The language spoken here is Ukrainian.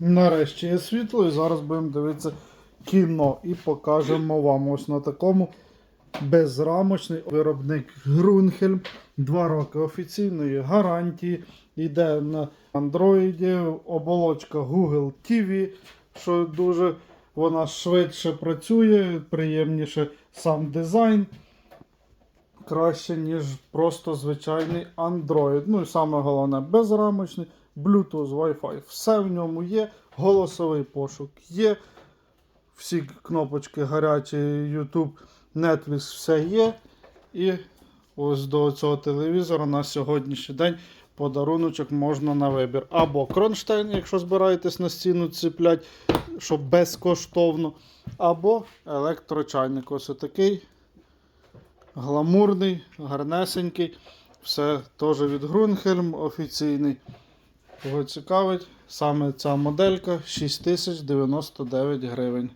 Нарешті є світло і зараз будемо дивитися кіно і покажемо вам ось на такому безрамочний виробник Грунхельм. Два роки офіційної гарантії. Йде на Android, оболочка Google TV, що дуже вона швидше працює, приємніше сам дизайн. Краще, ніж просто звичайний Android. Ну і саме головне, безрамочний, Bluetooth, Wi-Fi. Все в ньому є. Голосовий пошук є. Всі кнопочки гарячі, YouTube, Netflix, все є. І ось до цього телевізора на сьогоднішній день подаруночок можна на вибір. Або кронштейн, якщо збираєтесь на стіну ціплять, щоб безкоштовно. Або електрочайник. Ось такий гламурний, гарнесенький. Все теж від Грунхельм офіційний. Кого цікавить, саме ця моделька 6099 гривень.